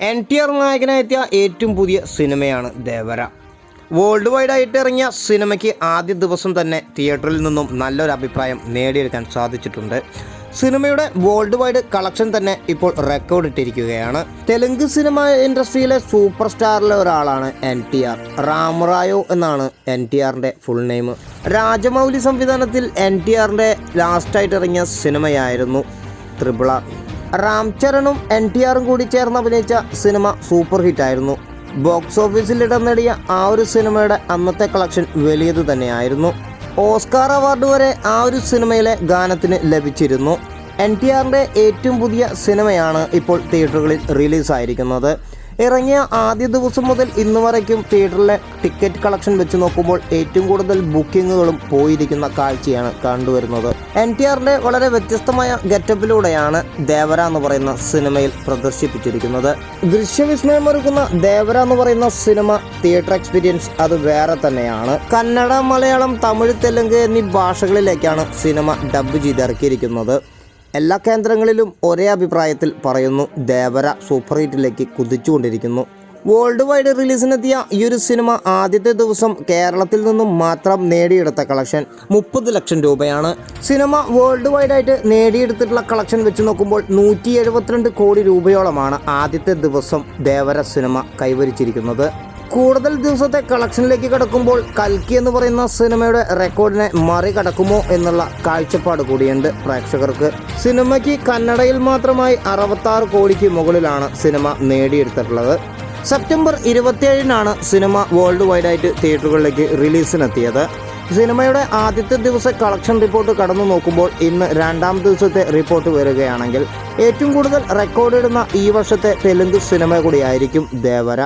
N T R നായകനായെത്തിയ ഏറ്റവും പുതിയ സിനിമയാണ് ദേവര. വേൾഡ് വൈഡ് ആയിട്ട് ഇറങ്ങിയ സിനിമയ്ക്ക് ആദ്യ ദിവസം തന്നെ തിയേറ്ററിൽ നിന്നും നല്ലൊരു അഭിപ്രായം നേടിയെടുക്കാൻ സാധിച്ചിട്ടുണ്ട്. സിനിമയുടെ വേൾഡ് വൈഡ് കളക്ഷൻ തന്നെ ഇപ്പോൾ റെക്കോർഡ് ഇട്ടിരിക്കുകയാണ്. തെലുങ്ക് സിനിമ ഇൻഡസ്ട്രിയിലെ സൂപ്പർ സ്റ്റാറിലെ ഒരാളാണ് എൻ ടി ആർ റാമറായോ എന്നാണ് എൻ ടി ആറിന്റെ ഫുൾ നെയിം രാജമൗലി സംവിധാനത്തിൽ എൻ ടി ആറിന്റെ ലാസ്റ്റായിട്ട് ഇറങ്ങിയ സിനിമയായിരുന്നു ത്രിപിള റാം ചരണും എൻ ടി ആറും കൂടി ചേർന്ന് അഭിനയിച്ച സിനിമ സൂപ്പർ ഹിറ്റായിരുന്നു. ബോക്സ് ഓഫീസിൽ ഇടം നേടിയ ആ ഒരു സിനിമയുടെ അന്നത്തെ കളക്ഷൻ വലിയത് തന്നെയായിരുന്നു. ഓസ്കാർ അവാർഡ് വരെ ആ ഒരു സിനിമയിലെ ഗാനത്തിന് ലഭിച്ചിരുന്നു. എൻ ടി ആറിന്റെ ഏറ്റവും പുതിയ സിനിമയാണ് ഇപ്പോൾ തിയേറ്ററുകളിൽ റിലീസായിരിക്കുന്നത്. ഇറങ്ങിയ ആദ്യ ദിവസം മുതൽ ഇന്ന് വരയ്ക്കും തിയേറ്ററിലെ ടിക്കറ്റ് കളക്ഷൻ വെച്ച് നോക്കുമ്പോൾ ഏറ്റവും കൂടുതൽ ബുക്കിങ്ങുകളും പോയിരിക്കുന്ന കാഴ്ചയാണ് കണ്ടുവരുന്നത്. എൻ ടി ആറിന്റെ വളരെ വ്യത്യസ്തമായ ഗെറ്റപ്പിലൂടെയാണ് ദേവര എന്ന് പറയുന്ന സിനിമയിൽ പ്രദർശിപ്പിച്ചിരിക്കുന്നത്. ദൃശ്യവിസ്മയമൊരുക്കുന്ന ദേവര എന്ന് പറയുന്ന സിനിമ തിയേറ്റർ എക്സ്പീരിയൻസ് അത് വേറെ തന്നെയാണ്. കന്നഡ മലയാളം തമിഴ് തെലുങ്ക് എന്നീ ഭാഷകളിലേക്കാണ് സിനിമ ഡബ് ചെയ്തിറക്കിയിരിക്കുന്നത്. എല്ലാ കേന്ദ്രങ്ങളിലും ഒരേ അഭിപ്രായത്തിൽ പറയുന്നു. ദേവര സൂപ്പർ ഹിറ്റിലേക്ക് കുതിച്ചുകൊണ്ടിരിക്കുന്നു. വേൾഡ് വൈഡ് റിലീസിനെത്തിയ ഈ ഒരു സിനിമ ആദ്യത്തെ ദിവസം കേരളത്തിൽ നിന്നും മാത്രം നേടിയെടുത്ത കളക്ഷൻ മുപ്പത് ലക്ഷം രൂപയാണ്. സിനിമ വേൾഡ് വൈഡ് ആയിട്ട് നേടിയെടുത്തിട്ടുള്ള കളക്ഷൻ വെച്ച് നോക്കുമ്പോൾ നൂറ്റി കോടി രൂപയോളമാണ് ആദ്യത്തെ ദിവസം ദേവര സിനിമ കൈവരിച്ചിരിക്കുന്നത്. കൂടുതൽ ദിവസത്തെ കളക്ഷനിലേക്ക് കടക്കുമ്പോൾ കൽക്കി എന്ന് പറയുന്ന സിനിമയുടെ റെക്കോർഡിനെ മറികടക്കുമോ എന്നുള്ള കാഴ്ചപ്പാട് കൂടിയുണ്ട് പ്രേക്ഷകർക്ക്. സിനിമയ്ക്ക് കന്നഡയിൽ മാത്രമായി അറുപത്താറ് കോടിക്ക് മുകളിലാണ് സിനിമ നേടിയെടുത്തിട്ടുള്ളത്. സെപ്റ്റംബർ ഇരുപത്തിയേഴിനാണ് സിനിമ വേൾഡ് വൈഡ് ആയിട്ട് തിയേറ്ററുകളിലേക്ക് റിലീസിനെത്തിയത്. സിനിമയുടെ ആദ്യത്തെ ദിവസ കളക്ഷൻ റിപ്പോർട്ട് കടന്നു നോക്കുമ്പോൾ ഇന്ന് രണ്ടാം ദിവസത്തെ റിപ്പോർട്ട് വരികയാണെങ്കിൽ ഏറ്റവും കൂടുതൽ റെക്കോർഡിടുന്ന ഈ വർഷത്തെ തെലുങ്ക് സിനിമ കൂടിയായിരിക്കും ദേവര.